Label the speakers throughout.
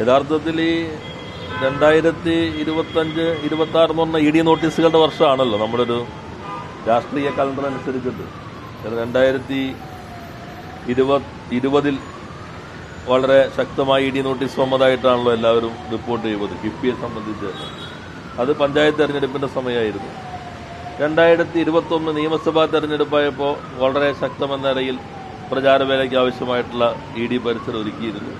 Speaker 1: യഥാർത്ഥത്തിൽ ഈ രണ്ടായിരത്തി ഇരുപത്തഞ്ച് ഇരുപത്തി ആറ് എന്ന് പറഞ്ഞ ഇ ഡി നോട്ടീസുകളുടെ വർഷമാണല്ലോ നമ്മുടെ ഒരു രാഷ്ട്രീയ കലണ്ടർ അനുസരിച്ചിട്ട്. രണ്ടായിരത്തി ഇരുപത് ഇരുപതിൽ വളരെ ശക്തമായി ഇ ഡി നോട്ടീസ് വന്നതായിട്ടാണല്ലോ എല്ലാവരും റിപ്പോർട്ട് ചെയ്യുന്നത് കിഫ്ബിയെ സംബന്ധിച്ച്. അത് പഞ്ചായത്ത് തെരഞ്ഞെടുപ്പിന്റെ സമയമായിരുന്നു. രണ്ടായിരത്തി ഇരുപത്തൊന്ന് നിയമസഭാ തെരഞ്ഞെടുപ്പായപ്പോൾ വളരെ ശക്തമെന്ന നിലയിൽ പ്രചാരവേലയ്ക്ക് ആവശ്യമായിട്ടുള്ള ഇ ഡി പരിസരം ഒരുക്കിയിരുന്നു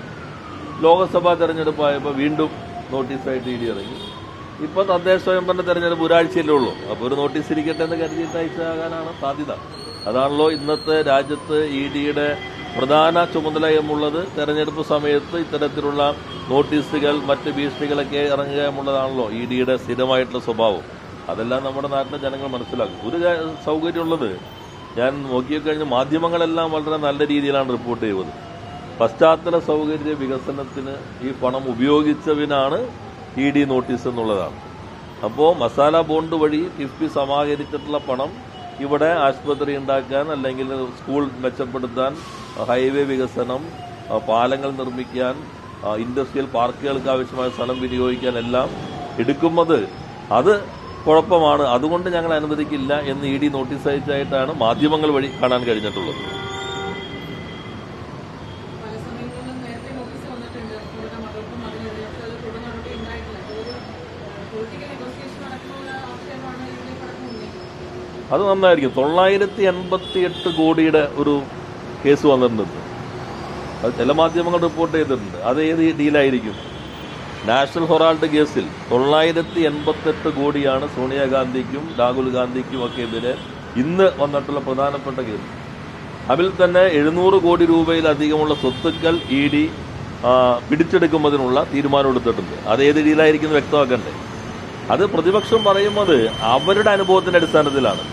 Speaker 1: ലോക്സഭാ തെരഞ്ഞെടുപ്പായപ്പോൾ വീണ്ടും നോട്ടീസായിട്ട് ഇ ഡി ഇറങ്ങി. ഇപ്പോൾ തദ്ദേശ സ്വയംഭരണ തെരഞ്ഞെടുപ്പ് ഒരാഴ്ചയല്ലേ ഉള്ളൂ. അപ്പോൾ ഒരു നോട്ടീസ് ഇരിക്കട്ടെ എന്ന് കരുതിയിട്ട് അയച്ചാകാനാണ് സാധ്യത. അതാണല്ലോ ഇന്നത്തെ രാജ്യത്ത് ഇ ഡിയുടെ പ്രധാന ചുമതലയുമുള്ളത് തെരഞ്ഞെടുപ്പ് സമയത്ത് ഇത്തരത്തിലുള്ള നോട്ടീസുകൾ മറ്റ് ഭീഷണികളൊക്കെ ഇറങ്ങുക എന്നുള്ളതാണല്ലോ ഇ ഡിയുടെ സ്ഥിരമായിട്ടുള്ള സ്വഭാവം. അതെല്ലാം നമ്മുടെ നാട്ടിലെ ജനങ്ങൾ മനസ്സിലാക്കും. ഒരു സൗകര്യമുള്ളത്. ഞാൻ നോക്കിക്കഴിഞ്ഞ് മാധ്യമങ്ങളെല്ലാം വളരെ നല്ല രീതിയിലാണ് റിപ്പോർട്ട് ചെയ്യുന്നത്. പശ്ചാത്തല സൗകര്യ വികസനത്തിന് ഈ പണം ഉപയോഗിച്ചവനാണ് ഇ ഡി നോട്ടീസ് എന്നുള്ളതാണ്. അപ്പോൾ മസാല ബോണ്ട് വഴി കിഫ്ബി സമാഹരിച്ചിട്ടുള്ള പണം ഇവിടെ ആശുപത്രി ഉണ്ടാക്കാൻ അല്ലെങ്കിൽ സ്കൂൾ മെച്ചപ്പെടുത്താൻ ഹൈവേ വികസനം പാലങ്ങൾ നിർമ്മിക്കാൻ ഇൻഡസ്ട്രിയൽ പാർക്കുകൾക്ക് ആവശ്യമായ സ്ഥലം വിനിയോഗിക്കാൻ എല്ലാം എടുക്കുന്നത് അത് കുഴപ്പമാണ്. അതുകൊണ്ട് ഞങ്ങൾ അനുവദിക്കില്ല എന്ന് ഇ ഡി നോട്ടീസ് അയച്ചായിട്ടാണ് മാധ്യമങ്ങൾ വഴി കാണാൻ കഴിഞ്ഞിട്ടുള്ളത്
Speaker 2: പല സമയങ്ങളിലും നേരത്തെ നോട്ടീസ് വന്നിട്ടുണ്ട് അവരുടെ മകൾക്കും അതിനെതിരെ പക്ഷേ അത് തുടർ നടപടി ഉണ്ടായിട്ടില്ല അതൊരു പൊളിറ്റിക്കൽ നെഗോസിയേഷൻ നടക്കുന്ന ആശയമാണ് ഇതിനെ കടന്നു ഉന്നയിക്കുന്നത്
Speaker 1: അത് നന്നായിരിക്കും. തൊള്ളായിരത്തി എൺപത്തി എട്ട് കോടിയുടെ ഒരു കേസ് വന്നിട്ടുണ്ട്. അത് ചില മാധ്യമങ്ങൾ റിപ്പോർട്ട് ചെയ്തിട്ടുണ്ട്. അത് ഏത് ഡീലായിരിക്കും? നാഷണൽ ഹൊറാൾഡ് കേസിൽ തൊള്ളായിരത്തി എൺപത്തെട്ട് കോടിയാണ് സോണിയാഗാന്ധിക്കും രാഹുൽ ഗാന്ധിക്കും ഒക്കെ എതിരെ ഇന്ന് വന്നിട്ടുള്ള പ്രധാനപ്പെട്ട കേസ്. അതിൽ തന്നെ എഴുന്നൂറ് കോടി രൂപയിലധികമുള്ള സ്വത്തുക്കൾ ഇ ഡി പിടിച്ചെടുക്കുന്നതിനുള്ള തീരുമാനം എടുത്തിട്ടുണ്ട്. അത് ഏത് ഡീലായിരിക്കും വ്യക്തമാക്കണ്ടേ? അത് പ്രതിപക്ഷം പറയുന്നത് അവരുടെ അനുഭവത്തിന്റെ അടിസ്ഥാനത്തിലാണ്.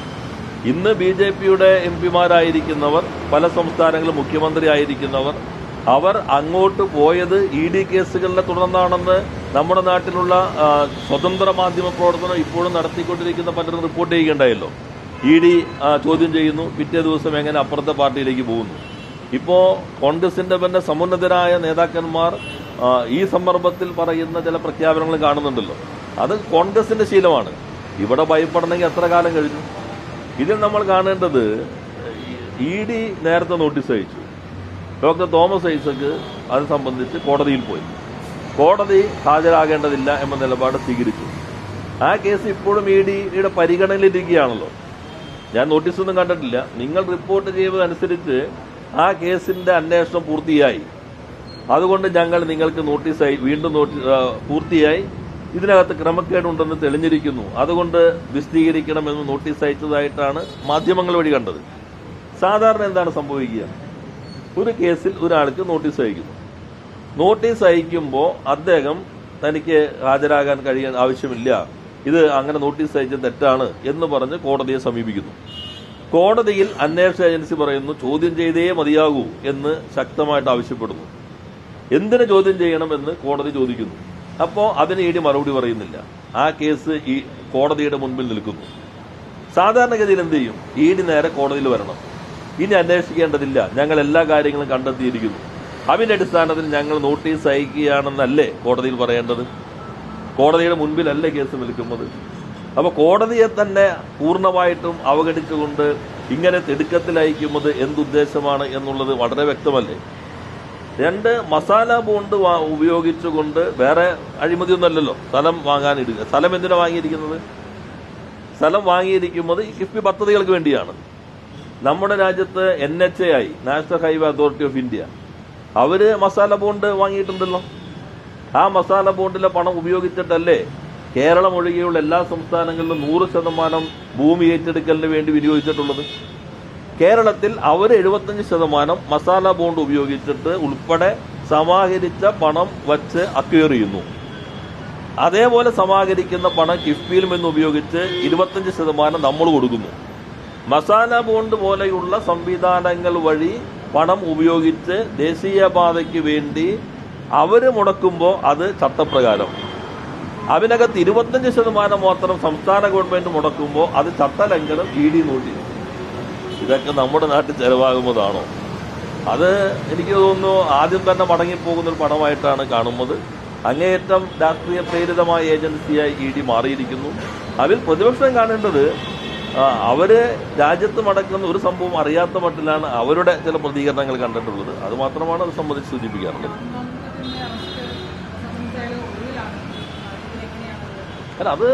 Speaker 1: ഇന്ന് ബി ജെ പിയുടെ എം പിമാരായിരിക്കുന്നവർ പല സംസ്ഥാനങ്ങളിലും മുഖ്യമന്ത്രി ആയിരിക്കുന്നവർ അവർ അങ്ങോട്ട് പോയത് ഇ ഡി കേസുകളിലെ തുടർന്നാണെന്ന് നമ്മുടെ നാട്ടിലുള്ള സ്വതന്ത്ര മാധ്യമ പ്രവർത്തനം ഇപ്പോഴും നടത്തിക്കൊണ്ടിരിക്കുന്ന പലരും റിപ്പോർട്ട് ചെയ്യുകയുണ്ടായല്ലോ. ഇ ഡി ചോദ്യം ചെയ്യുന്നു പിറ്റേ ദിവസം എങ്ങനെ അപ്പുറത്തെ പാർട്ടിയിലേക്ക് പോകുന്നു. ഇപ്പോൾ കോൺഗ്രസിന്റെ തന്നെ സമുന്നതരായ നേതാക്കന്മാർ ഈ സന്ദർഭത്തിൽ പറയുന്ന ചില പ്രഖ്യാപനങ്ങൾ കാണുന്നുണ്ടല്ലോ. അത് കോൺഗ്രസിന്റെ ശീലമാണ്. ഇവിടെ ഭയപ്പെടണമെങ്കിൽ എത്ര കാലം കഴിഞ്ഞു? ഇതിൽ നമ്മൾ കാണേണ്ടത് ഇ ഡി നേരത്തെ നോട്ടീസ് അയച്ചു. ഡോക്ടർ തോമസ് ഐസക്ക് അത് സംബന്ധിച്ച് കോടതിയിൽ പോയി. കോടതി ഹാജരാകേണ്ടതില്ല എന്ന നിലപാട് സ്വീകരിച്ചു. ആ കേസ് ഇപ്പോഴും ഇ ഡിയുടെ പരിഗണനയിലിരിക്കുകയാണല്ലോ. ഞാൻ നോട്ടീസൊന്നും കണ്ടിട്ടില്ല. നിങ്ങൾ റിപ്പോർട്ട് ചെയ്തതനുസരിച്ച് ആ കേസിന്റെ അന്വേഷണം പൂർത്തിയായി. അതുകൊണ്ട് ഞങ്ങൾ നിങ്ങൾക്ക് നോട്ടീസായി വീണ്ടും നോട്ടീസ് പൂർത്തിയായി. ഇതിനകത്ത് ക്രമക്കേടുണ്ടെന്ന് തെളിഞ്ഞിരിക്കുന്നു. അതുകൊണ്ട് വിശദീകരിക്കണമെന്ന് നോട്ടീസ് അയച്ചതായിട്ടാണ് മാധ്യമങ്ങൾ വഴി കണ്ടത്. സാധാരണ എന്താണ് സംഭവിക്കുക? ഒരു കേസിൽ ഒരാൾക്ക് നോട്ടീസ് അയക്കുന്നു. നോട്ടീസ് അയക്കുമ്പോൾ അദ്ദേഹം തനിക്ക് ഹാജരാകാൻ കഴിയാൻ ആവശ്യമില്ല. ഇത് അങ്ങനെ നോട്ടീസ് അയച്ച തെറ്റാണ് എന്ന് പറഞ്ഞ് കോടതിയെ സമീപിക്കുന്നു. കോടതിയിൽ അന്വേഷണ ഏജൻസി പറയുന്നു ചോദ്യം ചെയ്തേ മതിയാകൂ എന്ന് ശക്തമായിട്ട് ആവശ്യപ്പെടുന്നു. എന്തിനു ചോദ്യം ചെയ്യണമെന്ന് കോടതി ചോദിക്കുന്നു. അപ്പോൾ അതിന് ഇ ഡി മറുപടി പറയുന്നില്ല. ആ കേസ് ഈ കോടതിയുടെ മുൻപിൽ നിൽക്കുന്നു. സാധാരണഗതിയിൽ എന്ത് ചെയ്യും? ഇ ഡി നേരെ കോടതിയിൽ വരണം. ഇനി അന്വേഷിക്കേണ്ടതില്ല. ഞങ്ങൾ എല്ലാ കാര്യങ്ങളും കണ്ടെത്തിയിരിക്കുന്നു. അതിന്റെ അടിസ്ഥാനത്തിൽ ഞങ്ങൾ നോട്ടീസ് അയക്കുകയാണെന്നല്ലേ കോടതിയിൽ പറയേണ്ടത്? കോടതിയുടെ മുൻപിലല്ലേ കേസ് നിൽക്കുന്നത്? അപ്പോൾ കോടതിയെ തന്നെ പൂർണമായിട്ടും അവഗണിച്ചുകൊണ്ട് ഇങ്ങനെ തിടുക്കത്തിൽ അയക്കുന്നത് എന്തുദ്ദേശമാണ് എന്നുള്ളത് വളരെ വ്യക്തമല്ലേ? രണ്ട് മസാല ബോണ്ട് ഉപയോഗിച്ചുകൊണ്ട് വേറെ അഴിമതിയൊന്നുമല്ലല്ലോ. സ്ഥലം വാങ്ങാനിടുക സ്ഥലം എന്തിനാണ് വാങ്ങിയിരിക്കുന്നത്? സ്ഥലം വാങ്ങിയിരിക്കുന്നത് ഈ കിഫ്ബി പദ്ധതികൾക്ക് വേണ്ടിയാണ്. നമ്മുടെ രാജ്യത്ത് N H A I national highway authority of India. Our masala bond വാങ്ങിയിട്ടുണ്ടല്ലോ. ആ മസാല ബോണ്ടിലെ പണം ഉപയോഗിച്ചിട്ടല്ലേ കേരളം ഒഴികെയുള്ള എല്ലാ സംസ്ഥാനങ്ങളിലും നൂറ് ശതമാനം ഭൂമി ഏറ്റെടുക്കലിന് വേണ്ടി വിനിയോഗിച്ചിട്ടുള്ളത്? കേരളത്തിൽ അവർ എഴുപത്തഞ്ച് ശതമാനം മസാല ബോണ്ട് ഉപയോഗിച്ചിട്ട് ഉൾപ്പെടെ സമാഹരിച്ച പണം വച്ച് അക്വയർ ചെയ്യുന്നു അതേപോലെ സമാഹരിക്കുന്ന പണം കിഫ്ബിയിൽ നിന്ന് ഉപയോഗിച്ച് ഇരുപത്തഞ്ച് ശതമാനം നമ്മൾ കൊടുക്കുന്നു. മസാല ബോണ്ട് പോലെയുള്ള സംവിധാനങ്ങൾ വഴി പണം ഉപയോഗിച്ച് ദേശീയപാതയ്ക്ക് വേണ്ടി അവർ മുടക്കുമ്പോൾ അത് ചട്ടപ്രകാരം. അതിനകത്ത് ഇരുപത്തഞ്ച് ശതമാനം മാത്രം സംസ്ഥാന ഗവൺമെന്റ് മുടക്കുമ്പോൾ അത് ചട്ടലംഘനം ഇ ഡി നോട്ടീസ് ഇതൊക്കെ നമ്മുടെ നാട്ടിൽ ചെലവാകുന്നതാണോ? അത് എനിക്ക് തോന്നുന്നു ആദ്യം തന്നെ മടങ്ങിപ്പോകുന്ന ഒരു പണമായിട്ടാണ് കാണുന്നത്. അങ്ങേയറ്റം രാഷ്ട്രീയ പ്രേരിതമായ ഏജൻസിയായി ഇ ഡി മാറിയിരിക്കുന്നു. അതിൽ പ്രതിപക്ഷം കാണേണ്ടത് അവർ രാജ്യത്ത് മടക്കുന്ന ഒരു സംഭവം അറിയാത്ത മട്ടിലാണ് അവരുടെ ചില പ്രതികരണങ്ങൾ കണ്ടിട്ടുള്ളത്. അത് മാത്രമാണ് അത് സംബന്ധിച്ച് സൂചിപ്പിക്കാറുള്ളത്. കാരണം അത്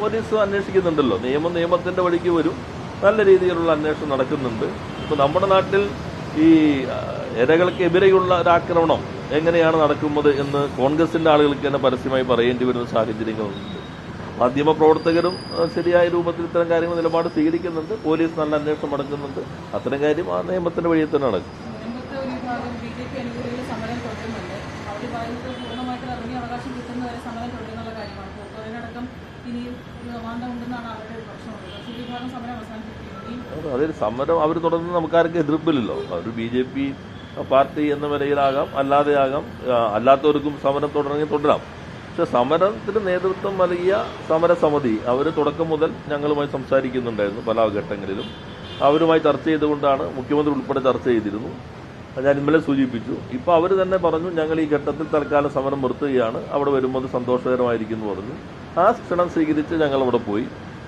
Speaker 1: പോലീസ് അന്വേഷിക്കുന്നുണ്ടല്ലോ. നിയമം നിയമത്തിന്റെ വഴിക്ക് വരും. നല്ല രീതിയിലുള്ള അന്വേഷണം നടക്കുന്നുണ്ട്. ഇപ്പോൾ നമ്മുടെ നാട്ടിൽ ഈ ഇരകൾക്കെതിരെയുള്ള ഒരു ആക്രമണം എങ്ങനെയാണ് നടക്കുന്നത് എന്ന് കോൺഗ്രസിന്റെ ആളുകൾക്ക് തന്നെ പരസ്യമായി പറയേണ്ടി വരുന്ന സാഹചര്യങ്ങളുണ്ട്. മാധ്യമ പ്രവർത്തകരും ശരിയായ രൂപത്തിൽ ഇത്തരം കാര്യങ്ങൾ നിലപാട് സ്വീകരിക്കുന്നുണ്ട്. പോലീസ് നല്ല അന്വേഷണം നടക്കുന്നുണ്ട്. അത്തരം കാര്യം ആ നിയമത്തിന്റെ വഴിയിൽ തന്നെ നടക്കും.
Speaker 2: സമരം തുടരുന്നുള്ള കാര്യമാണ്.
Speaker 1: അതൊരു സമരം അവർ തുടർന്ന് നമുക്കാർക്ക് എതിർപ്പില്ലല്ലോ. അവർ ബി ജെ പി പാർട്ടി എന്ന നിലയിലാകാം അല്ലാതെയാകാം അല്ലാത്തവർക്കും സമരം തുടരണമെങ്കിൽ തുടരാം. പക്ഷെ സമരത്തിന് നേതൃത്വം നൽകിയ സമരസമിതി അവർ തുടക്കം മുതൽ ഞങ്ങളുമായി സംസാരിക്കുന്നുണ്ടായിരുന്നു പല ഘട്ടങ്ങളിലും. അവരുമായി ചർച്ച ചെയ്തുകൊണ്ടാണ് മുഖ്യമന്ത്രി ഉൾപ്പെടെ ചർച്ച ചെയ്തിരുന്നു. ഞാൻ ഇന്നലെ സൂചിപ്പിച്ചു. ഇപ്പോൾ അവർ തന്നെ പറഞ്ഞു ഞങ്ങൾ ഈ ഘട്ടത്തിൽ തൽക്കാലം സമരം നിർത്തുകയാണ്. അവിടെ വരുമ്പോൾ സന്തോഷകരമായിരിക്കുന്നു പറഞ്ഞു. ആ ക്ഷണം സ്വീകരിച്ച് ഞങ്ങൾ അവിടെ പോയി.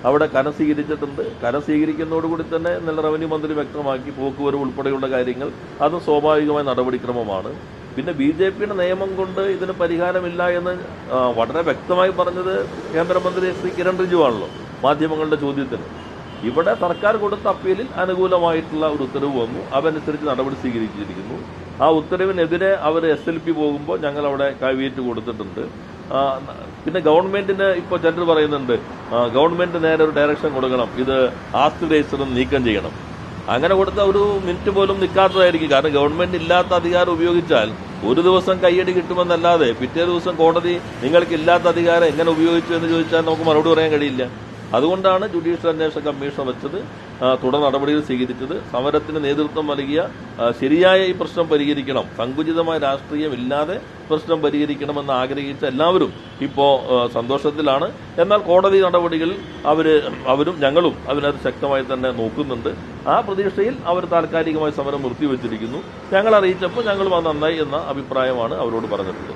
Speaker 1: അവിടെ കര സ്വീകരിച്ചിട്ടുണ്ട്. കര സ്വീകരിക്കുന്നതോടുകൂടി തന്നെ നല്ല റവന്യൂ മന്ത്രി വ്യക്തമാക്കി പോക്കുവരവ് ഉൾപ്പെടെയുള്ള കാര്യങ്ങൾ. അത് സ്വാഭാവികമായ നടപടിക്രമമാണ്. പിന്നെ ബി ജെ പിയുടെ നിയമം കൊണ്ട് ഇതിന് പരിഹാരമില്ല എന്ന് വളരെ വ്യക്തമായി പറഞ്ഞത് കേന്ദ്രമന്ത്രി ശ്രീ കിരൺ റിജു ആണല്ലോ മാധ്യമങ്ങളുടെ ചോദ്യത്തിന്. ഇവിടെ സർക്കാർ കൊടുത്ത അപ്പീലിൽ അനുകൂലമായിട്ടുള്ള ഒരു ഉത്തരവ് വന്നു. അതനുസരിച്ച് നടപടി സ്വീകരിച്ചിരിക്കുന്നു. ആ ഉത്തരവിനെതിരെ അവർ എസ് എൽ പി പോകുമ്പോൾ ഞങ്ങൾ അവിടെ കൈവീറ്റ് കൊടുത്തിട്ടുണ്ട് പിന്നെ ഗവൺമെന്റിന് ഇപ്പോൾ ചിലർ പറയുന്നുണ്ട് ഗവൺമെന്റ് നേരെ ഒരു ഡയറക്ഷൻ കൊടുക്കണം. ഇത് ആസ്തി രജിസ്റ്റർ നീക്കം ചെയ്യണം. അങ്ങനെ കൊടുത്ത ഒരു മിനിറ്റ് പോലും നിൽക്കാത്തതായിരിക്കും. കാരണം ഗവൺമെന്റ് ഇല്ലാത്ത അധികാരം ഉപയോഗിച്ചാൽ ഒരു ദിവസം കയ്യടി കിട്ടുമെന്നല്ലാതെ പിറ്റേ ദിവസം കോടതി നിങ്ങൾക്ക് ഇല്ലാത്ത അധികാരം എങ്ങനെ ഉപയോഗിച്ചു എന്ന് ചോദിച്ചാൽ നമുക്ക് മറുപടി പറയാൻ കഴിയില്ല. അതുകൊണ്ടാണ് ജുഡീഷ്യൽ അന്വേഷണ കമ്മീഷൻ വെച്ചത് തുടർ നടപടികൾ സ്വീകരിച്ചത്. സമരത്തിന് നേതൃത്വം നൽകിയ ശരിയായ ഈ പ്രശ്നം പരിഹരിക്കണം. സങ്കുചിതമായ രാഷ്ട്രീയമില്ലാതെ പ്രശ്നം പരിഹരിക്കണമെന്ന് ആഗ്രഹിച്ച എല്ലാവരും ഇപ്പോൾ സന്തോഷത്തിലാണ്. എന്നാൽ കോടതി നടപടികൾ അവർ അവരും ഞങ്ങളും അതിനകത്ത് ശക്തമായി തന്നെ നോക്കുന്നുണ്ട്. ആ പ്രതീക്ഷയിൽ അവർ താൽക്കാലികമായി സമരം നിർത്തിവെച്ചിരിക്കുന്നു. ഞങ്ങൾ അറിയിച്ചപ്പോൾ ഞങ്ങളും അത് നന്നായി എന്ന അഭിപ്രായമാണ് അവരോട് പറഞ്ഞിട്ടുള്ളത്.